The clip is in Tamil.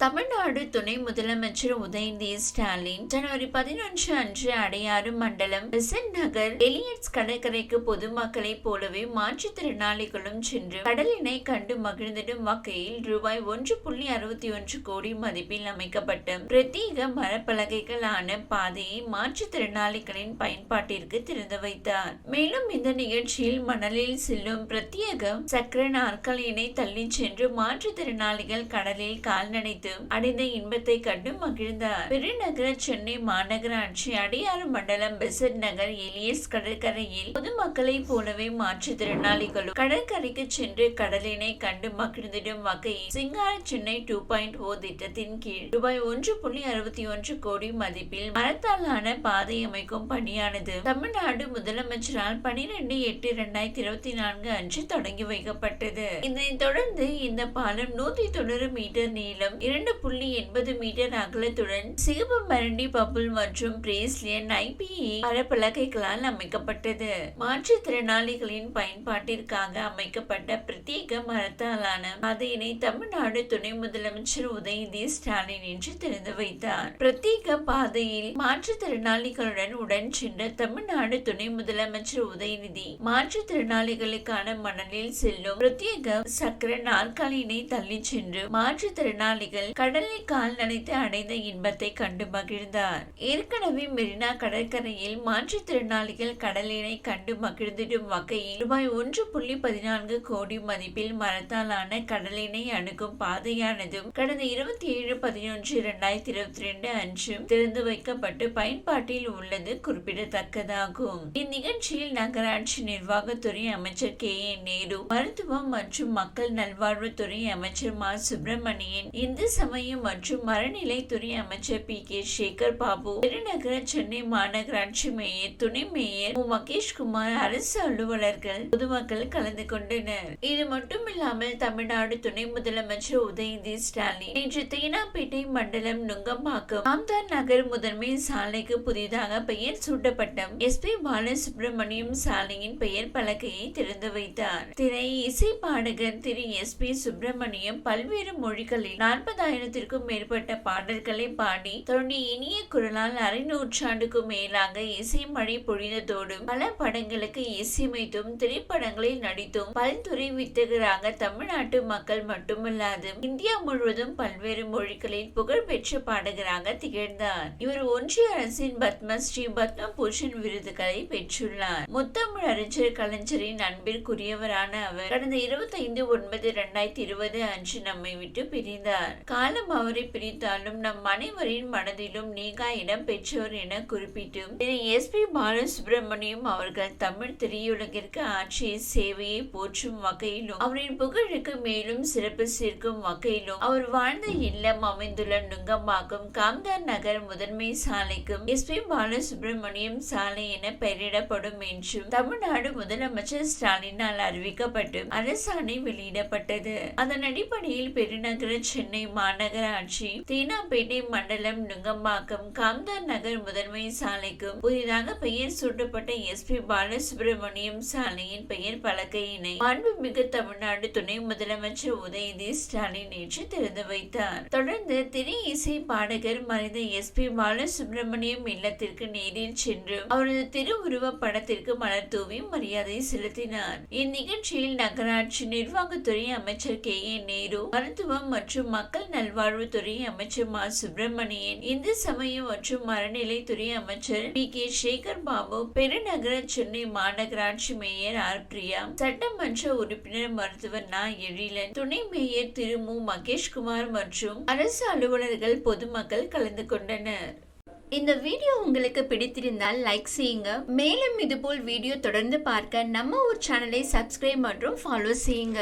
தமிழ்நாடு துணை முதலமைச்சர் உதயநிதி ஸ்டாலின் ஜனவரி பதினொன்று அன்று அடையாறு மண்டலம் பெசன்ட் நகர் எலியட்ஸ் கடற்கரைக்கு பொதுமக்களைப் போலவே மாற்றுத்திறனாளிகளும் சென்று கடலினை கண்டு மகிழ்ந்திடும் வகையில் ரூபாய் ஒன்று புள்ளி அறுபத்தி ஒன்று கோடி மதிப்பில் அமைக்கப்பட்ட பிரத்யேக மரப்பலகைகளான பாதையை மாற்றுத்திறனாளிகளின் பயன்பாட்டிற்கு திறந்து வைத்தார். மேலும் இந்த நிகழ்ச்சியில் மணலில் செல்லும் பிரத்யேக சக்கர நாற்காலியினை தள்ளிச் சென்று மாற்றுத்திறனாளிகள் கடலில் கால்நடை நனைத்து அடைந்த இன்பத்தை கண்டு மகிழ்ந்தார் பெருநகர சென்னை மாநகராட்சி அடையாறு மண்டலம் பெசட் நகர் எலியஸ் கடற்கரையில் பொதுமக்களைப் போலவே மாற்றுத்திறனாளிகளும் கடற்கரைக்கு சென்று கடலினை கண்டு மகிழ்ந்திடும் வகையில் சிங்கார சென்னை டூ பாயிண்ட் ஓ திட்டத்தின் கீழ் ரூபாய் ஒன்று புள்ளி அறுபத்தி ஒன்று கோடி மதிப்பில் மரத்தாலான பாதை அமைக்கும் பணியானது தமிழ்நாடு முதலமைச்சரால் பனிரெண்டு எட்டு இரண்டாயிரத்தி இருபத்தி நான்கு அன்று தொடங்கி வைக்கப்பட்டது. இதனைத் தொடர்ந்து இந்த பாலம் நூத்தி தொண்ணூறு மீட்டர் நீளம் இரண்டு புள்ளி எண்பது மீட்டர் அகலத்துடன் சிகப்பு மரண்டி பப்புள் மற்றும் பிரேஸ்லியன் ஐபிஇ மரப்பலகைகளால் அமைக்கப்பட்டது. மாற்றுத்திறனாளிகளின் பயன்பாட்டிற்காக அமைக்கப்பட்ட பிரத்யேக மரத்தாலான பாதையினை தமிழ்நாடு துணை முதலமைச்சர் உதயநிதி ஸ்டாலின் இன்று திறந்து வைத்தார். பிரத்யேக பாதையில் மாற்றுத்திறனாளிகளுடன் உடன் சென்ற தமிழ்நாடு துணை முதலமைச்சர் உதயநிதி மாற்றுத்திறனாளிகளுக்கான மணலில் செல்லும் பிரத்யேக சக்கர நாற்காலியினை தள்ளி சென்று மாற்றுத்திறனாளிகள் கடலில் கால் நனைத்து அடைந்த இன்பத்தை கண்டு மகிழ்ந்தார். ஏற்கனவே மெரினா கடற்கரையில் மாற்றுத்திறனாளிகள் கடலினை கண்டு மகிழ்ந்திடும் வகையில் ரூபாய் ஒன்று புள்ளி பதினான்கு கோடி மதிப்பில் மரத்தாலான கடலினை அணுகும் பாதையானதும் கடந்த இருபத்தி ஏழு பதினொன்று இரண்டாயிரத்தி இருபத்தி ரெண்டு அன்று திறந்து வைக்கப்பட்டு பயன்பாட்டில் உள்ளது குறிப்பிடத்தக்கதாகும். இந்நிகழ்ச்சியில் நகராட்சி நிர்வாகத்துறை அமைச்சர் கே. ஏ. நேரு மருத்துவம் மற்றும் மக்கள் நல்வாழ்வுத்துறை அமைச்சர் மா. சுப்பிரமணியன் இந்து சமயம் மற்றும் மரநிலைத்துறை அமைச்சர் பி கே சேகர் பாபு பெருநகர சென்னை மாநகராட்சி மேயர் துணை மேயர் மகேஷ்குமார் அரசு அலுவலர்கள் பொதுமக்கள் கலந்து கொண்டனர். இது மட்டுமில்லாமல் தமிழ்நாடு துணை முதலமைச்சர் உதயநிதி ஸ்டாலின் நேற்று தேனாம்பேட்டை மண்டலம் நுங்கம்பாக்கம் ஆம்தார் நகர் முதன்மை சாலைக்கு புதிதாக பெயர் சூட்டப்பட்ட எஸ். பி. பாலசுப்ரமணியம் சாலையின் பெயர் பலகையை திறந்து வைத்தார். திரை இசை பாடகர் திரு. எஸ். பி. சுப்பிரமணியம் பல்வேறு மொழிகளில் நாற்பதாயிரத்திற்கும் மேற்பட்ட பாடல்களை பாடி தன்னுடைய இனிய குரலால் அரை நூற்றாண்டுக்கும் மேலாக இசை மழை பொழிந்ததோடும் பல படங்களுக்கு இசையமைத்தும் திரைப்படங்களில் நடித்தும் பல்துறை வித்தகராக தமிழ்நாட்டு மக்கள் மட்டுமல்லாது இந்தியா முழுவதும் பல்வேறு மொழிகளில் புகழ்பெற்ற பாடகராக திகழ்ந்தார். இவர் ஒன்றிய அரசின் பத்மஸ்ரீ பத்ம பூஷன் விருதுகளை பெற்றுள்ளார். முத்தமிழ் அறிஞர் கலைஞரின் அன்பிற்குரியவரான அவர் கடந்த இருபத்தி ஐந்து ஒன்பது இரண்டாயிரத்தி இருபது அன்று நம்மை விட்டு பிரிந்தார். காலம் அவரை பிரித்தாலும் நம் அனைவரின் மனதிலும் நீங்கா இடம் பெற்றவர் என குறிப்பிட்டும். திரு எஸ் பி பாலசுப்ரமணியம் அவர்கள் தமிழ் திரையுலகிற்கு ஆற்றிய சேவையை போற்றும் வகையிலும் அவரின் புகழுக்கு மேலும் சிறப்பு சேர்க்கும் வகையிலும் அவர் வாழ்ந்த இல்லம் அமைந்துள்ள நுங்கம்பாக்கம் காம்தார் நகர் முதன்மை சாலைக்கும் எஸ் பி பாலசுப்ரமணியம் சாலை என பெயரிடப்படும் என்றும் தமிழ்நாடு முதலமைச்சர் ஸ்டாலினால் அறிவிக்கப்பட்டு அரசாணை வெளியிடப்பட்டது. அதன் அடிப்படையில் பெருநகர சென்னை மாநகராட்சி தேனாம்பேட்டை மண்டலம் நுங்கம்பாக்கம் காம்தார் நகர் முதன்மை சாலைக்கும் புதிதாக பெயர் சூட்டப்பட்ட எஸ்பி பாலசுப்ரமணியம் சாலையின் பெயர் பலகையினை மாண்புமிகு தமிழ்நாடு துணை முதலமைச்சர் உதயநிதி ஸ்டாலின் நேற்று திறந்து வைத்தார். தொடர்ந்து திரை இசை பாடகர் மறைந்த எஸ்பி பாலசுப்ரமணியம் இல்லத்திற்கு நேரில் சென்று அவரது திருவுருவ படத்திற்கு மலர் தூவி மரியாதை செலுத்தினார். இந்நிகழ்ச்சியில் நகராட்சி நிர்வாகத்துறை அமைச்சர் கே ஏ நேரு மருத்துவம் மற்றும் மக்கள் நல்வாழ்வுத்துறை அமைச்சர் மா. சுப்பிரமணியன் இந்து சமயம் மற்றும் அறநிலைத்துறை அமைச்சர் பி. கே. சேகர் பாபு பெருநகர சென்னை மாநகராட்சி மேயர் ஆர். பிரியா சட்டமன்ற உறுப்பினர் மருத்துவர் நா. எழிலன் துணை மேயர் திரு. மு. மகேஷ்குமார் மற்றும் அரசு அலுவலர்கள் பொதுமக்கள் கலந்து கொண்டனர். இந்த வீடியோ உங்களுக்கு பிடித்திருந்தால் லைக் செய்யுங்க. மேலும் இதுபோல் வீடியோ தொடர்ந்து பார்க்க நம்ம ஒரு சேனலை சப்ஸ்கிரைப் மற்றும் ஃபாலோ செய்யுங்க.